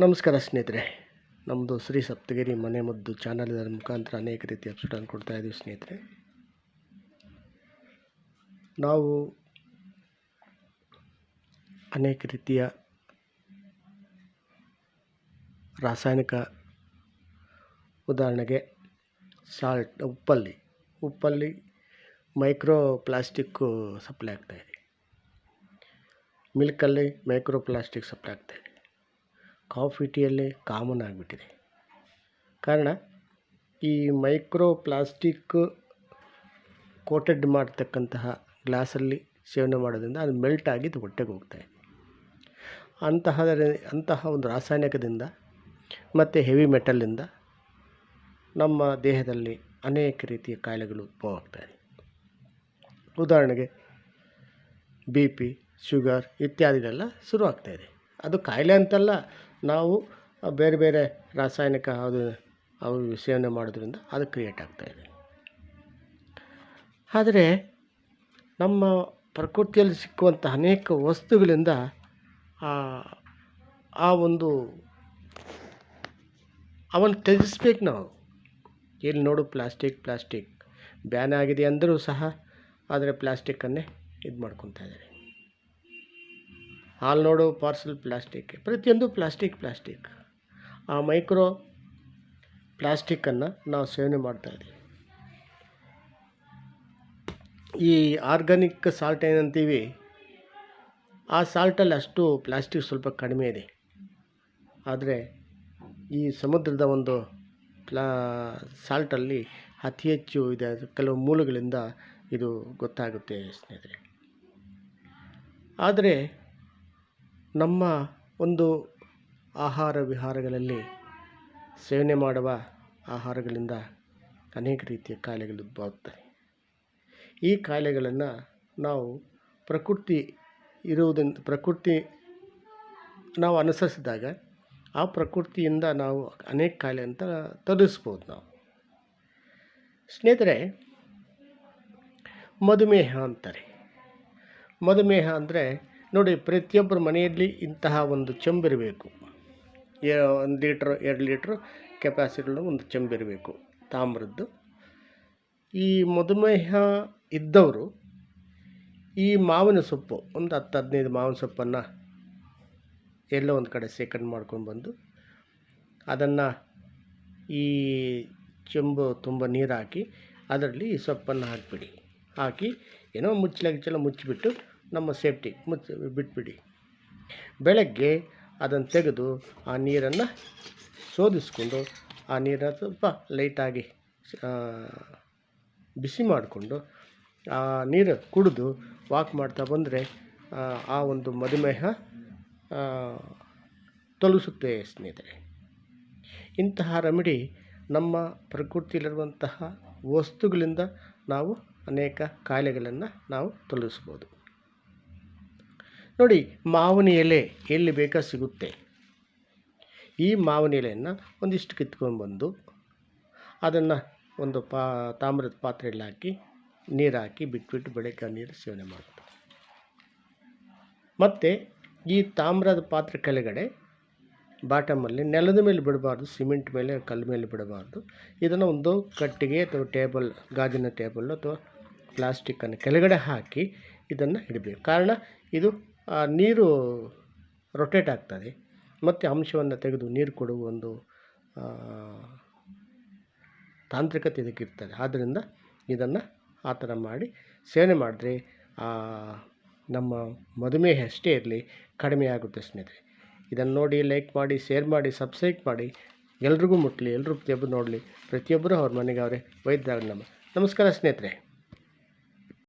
ನಮಸ್ಕಾರ ಸ್ನೇಹಿತರೆ. ನಮ್ಮದು ಶ್ರೀ ಸಪ್ತಗಿರಿ ಮನೆ ಮದ್ದು ಚಾನಲ್ ಇದರ ಮುಖಾಂತರ ಅನೇಕ ರೀತಿಯ ಅಪ್ಸೆಟನ್ನು ಕೊಡ್ತಾ ಇದ್ದೀವಿ ಸ್ನೇಹಿತರೆ. ನಾವು ಅನೇಕ ರೀತಿಯ ರಾಸಾಯನಿಕ ಉದಾಹರಣೆಗೆ ಸಾಲ್ಟ್, ಉಪ್ಪಲ್ಲಿ ಉಪ್ಪಲ್ಲಿ ಮೈಕ್ರೋ ಪ್ಲಾಸ್ಟಿಕ್ಕು ಸಪ್ಲೈ ಆಗ್ತಾಯಿದೆ ಮಿಲ್ಕಲ್ಲಿ ಮೈಕ್ರೋ ಪ್ಲಾಸ್ಟಿಕ್ ಸಪ್ಲೈ ಆಗ್ತಾಯಿದೆ ಕಾಫಿ ಟೀಯಲ್ಲೇ ಕಾಮನ್ ಆಗಿಬಿಟ್ಟಿದೆ. ಕಾರಣ ಈ ಮೈಕ್ರೋ ಪ್ಲಾಸ್ಟಿಕ್ ಕೋಟೆಡ್ ಮಾಡ್ತಕ್ಕಂತಹ ಗ್ಲಾಸಲ್ಲಿ ಸೇವನೆ ಮಾಡೋದ್ರಿಂದ ಅದು ಮೆಲ್ಟ್ ಆಗಿ ಅದು ಹೊಟ್ಟೆಗೆ ಹೋಗ್ತಾಯಿದೆ ಅಂತಹ ಅಂತಹ ಒಂದು ರಾಸಾಯನಿಕದಿಂದ ಮತ್ತು ಹೆವಿ ಮೆಟಲಿಂದ ನಮ್ಮ ದೇಹದಲ್ಲಿ ಅನೇಕ ರೀತಿಯ ಕಾಯಿಲೆಗಳು ಉದ್ಭವ ಆಗ್ತಾಯಿದೆ ಉದಾಹರಣೆಗೆ ಬಿ ಪಿ, ಶುಗರ್ ಇತ್ಯಾದಿಗಳೆಲ್ಲ ಶುರು ಆಗ್ತಾಯಿದೆ ಅದು ಕಾಯಿಲೆ ಅಂತಲ್ಲ ನಾವು ಬೇರೆ ಬೇರೆ ರಾಸಾಯನಿಕ ಅದು ಅವು ಸೇವನೆ ಮಾಡೋದ್ರಿಂದ ಅದು ಕ್ರಿಯೇಟ್ ಆಗ್ತಾಯಿದೆ ಆದರೆ ನಮ್ಮ ಪ್ರಕೃತಿಯಲ್ಲಿ ಸಿಕ್ಕುವಂಥ ಅನೇಕ ವಸ್ತುಗಳಿಂದ ಆ ಒಂದು ಅವನ್ನು ತ್ಯಜಿಸ್ಬೇಕು ನಾವು. ಇಲ್ಲಿ ನೋಡು ಪ್ಲಾಸ್ಟಿಕ್ ಪ್ಲಾಸ್ಟಿಕ್. ಬ್ಯಾನ್ ಆಗಿದೆ ಅಂದರೂ ಸಹ ಆದರೆ ಪ್ಲಾಸ್ಟಿಕ್ಕನ್ನೇ ಇದು ಮಾಡ್ಕೊತಾ ಇದ್ದಾರೆ. ಹಾಲು ನೋಡು ಪಾರ್ಸಲ್ ಪ್ಲಾಸ್ಟಿಕ್ ಪ್ರತಿಯೊಂದು ಪ್ಲಾಸ್ಟಿಕ್ ಪ್ಲಾಸ್ಟಿಕ್ ಆ ಮೈಕ್ರೋ ಪ್ಲಾಸ್ಟಿಕ್ಕನ್ನು ನಾವು ಸೇವನೆ ಮಾಡ್ತಾಯಿದ್ದೀವಿ ಈ ಆರ್ಗಾನಿಕ್ ಸಾಲ್ಟ್ ಏನಂತೀವಿ? ಆ ಸಾಲ್ಟಲ್ಲಿ ಅಷ್ಟು ಪ್ಲಾಸ್ಟಿಕ್ ಸ್ವಲ್ಪ ಕಡಿಮೆ ಇದೆ. ಆದರೆ ಈ ಸಮುದ್ರದ ಒಂದು ಪ್ಲಾ ಸಾಲ್ಟಲ್ಲಿ ಅತಿ ಹೆಚ್ಚು ಇದೆ. ಕೆಲವು ಮೂಲಗಳಿಂದ ಇದು ಗೊತ್ತಾಗುತ್ತೆ ಸ್ನೇಹಿತರೆ. ಆದರೆ ನಮ್ಮ ಒಂದು ಆಹಾರ ವಿಹಾರಗಳಲ್ಲಿ ಸೇವನೆ ಮಾಡುವ ಆಹಾರಗಳಿಂದ ಅನೇಕ ರೀತಿಯ ಕಾಯಿಲೆಗಳು ಉದ್ಭವಿಸ್ತವೆ ಈ ಕಾಯಿಲೆಗಳನ್ನು ನಾವು ಪ್ರಕೃತಿ ಇರುವುದರಿಂದ ಪ್ರಕೃತಿ ನಾವು ಅನುಸರಿಸಿದಾಗ ಆ ಪ್ರಕೃತಿಯಿಂದ ನಾವು ಅನೇಕ ಕಾಯಿಲೆ ಅಂತ ತರಿಸ್ಬೋದು ನಾವು. ಸ್ನೇಹಿತರೆ, ಮಧುಮೇಹ ಅಂತಾರೆ. ಮಧುಮೇಹ ಅಂದರೆ ನೋಡಿ, ಪ್ರತಿಯೊಬ್ಬರ ಮನೆಯಲ್ಲಿ ಇಂತಹ ಒಂದು ಚೆಂಬಿರಬೇಕು. ಒಂದು ಲೀಟ್ರ್, ಎರಡು ಲೀಟ್ರ್ ಕೆಪಾಸಿಟಿలో ಒಂದು ಚೆಂಬಿರಬೇಕು, ತಾಮ್ರದ್ದು. ಈ ಮಧುಮೇಹ ಇದ್ದವರು ಈ ಮಾವಿನ ಸೊಪ್ಪು, ಒಂದು ಹತ್ತು, ಹದಿನೈದು ಮಾವಿನ ಸೊಪ್ಪನ್ನು ಎಲ್ಲೋ ಒಂದು ಕಡೆ ಶೇಖರಣೆ ಮಾಡ್ಕೊಂಡು ಬಂದು, ಅದನ್ನು ಈ ಚೆಂಬು ತುಂಬ ನೀರು ಹಾಕಿ ಅದರಲ್ಲಿ ಈ ಸೊಪ್ಪನ್ನು ಹಾಕಿಬಿಡಿ. ಹಾಕಿ ಏನೋ ಮುಚ್ಚಲ ಗಿಚ್ಚಲ ಮುಚ್ಚಿಬಿಟ್ಟು ನಮ್ಮ ಸೇಫ್ಟಿ ಮುಚ್ಚಿ ಬಿಟ್ಬಿಡಿ. ಬೆಳಗ್ಗೆ ಅದನ್ನು ತೆಗೆದು ಆ ನೀರನ್ನು ಶೋಧಿಸ್ಕೊಂಡು ಆ ನೀರನ್ನು ಸ್ವಲ್ಪ ಲೈಟಾಗಿ ಬಿಸಿ ಮಾಡಿಕೊಂಡು ಆ ನೀರು ಕುಡಿದು ವಾಕ್ ಮಾಡ್ತಾ ಬಂದರೆ, ಆ ಒಂದು ಮಧುಮೇಹ ತೊಲಗಿಸುತ್ತೆ ಸ್ನೇಹಿತರೆ. ಇಂತಹ ರೆಮಿಡಿ ನಮ್ಮ ಪ್ರಕೃತಿಯಲ್ಲಿರುವಂತಹ ವಸ್ತುಗಳಿಂದ ನಾವು ಅನೇಕ ಕಾಯಿಲೆಗಳನ್ನು ನಾವು ತೊಲಗಿಸ್ಬೋದು ನೋಡಿ, ಮಾವಿನ ಎಲೆ ಎಲ್ಲಿ ಬೇಕಾ ಸಿಗುತ್ತೆ. ಈ ಮಾವಿನ ಎಲೆಯನ್ನು ಒಂದಿಷ್ಟು ಕಿತ್ಕೊಂಡ್ಬಂದು ಅದನ್ನು ಒಂದು ಪಾ, ತಾಮ್ರದ ಪಾತ್ರೆಯಲ್ಲಿ ಹಾಕಿ, ನೀರು ಹಾಕಿ ಬಿಟ್ಬಿಟ್ಟು ಬೆಳಗ್ಗೆ ನೀರು ಸೇವನೆ ಮಾಡ್ತಾರೆ. ಮತ್ತು ಈ ತಾಮ್ರದ ಪಾತ್ರೆ ಕೆಳಗಡೆ ಬಾಟಮಲ್ಲಿ ನೆಲದ ಮೇಲೆ ಬಿಡಬಾರ್ದು, ಸಿಮೆಂಟ್ ಮೇಲೆ, ಕಲ್ಲು ಮೇಲೆ ಬಿಡಬಾರ್ದು. ಇದನ್ನು ಒಂದು ಕಟ್ಟಿಗೆ ಅಥವಾ ಟೇಬಲ್, ಗಾಜಿನ ಟೇಬಲ್ ಅಥವಾ ಪ್ಲಾಸ್ಟಿಕ್ಕನ್ನು ಕೆಳಗಡೆ ಹಾಕಿ ಇದನ್ನು ಇಡಬೇಕು. ಕಾರಣ ಇದು ನೀರು ರೊಟೇಟ್ ಆಗ್ತದೆ. ಮತ್ತು ಅಂಶವನ್ನು ತೆಗೆದು ನೀರು ಕೊಡುವ ಒಂದು ತಾಂತ್ರಿಕತೆ ಇದಕ್ಕಿರ್ತದೆ ಆದ್ದರಿಂದ ಇದನ್ನು ಆ ಥರ ಮಾಡಿ ಸೇವನೆ ಮಾಡಿದ್ರೆ ನಮ್ಮ ಮಧುಮೇಹ ಎಷ್ಟೇ ಇರಲಿ ಕಡಿಮೆ ಆಗುತ್ತೆ ಸ್ನೇಹಿತರೆ. ಇದನ್ನು ನೋಡಿ ಲೈಕ್ ಮಾಡಿ ಶೇರ್ ಮಾಡಿ ಸಬ್ಸ್ಕ್ರೈಬ್ ಮಾಡಿ. ಎಲ್ರಿಗೂ ಮುಟ್ಟಲಿ ಎಲ್ಲರೂ ಪ್ರತಿಯೊಬ್ಬರು ನೋಡಲಿ. ಪ್ರತಿಯೊಬ್ಬರು ಅವ್ರ ಮನೆಗೆ ಅವರೇ ವೈದ್ಯರಾಗ ನಮ್ಮ. ನಮಸ್ಕಾರ ಸ್ನೇಹಿತರೆ.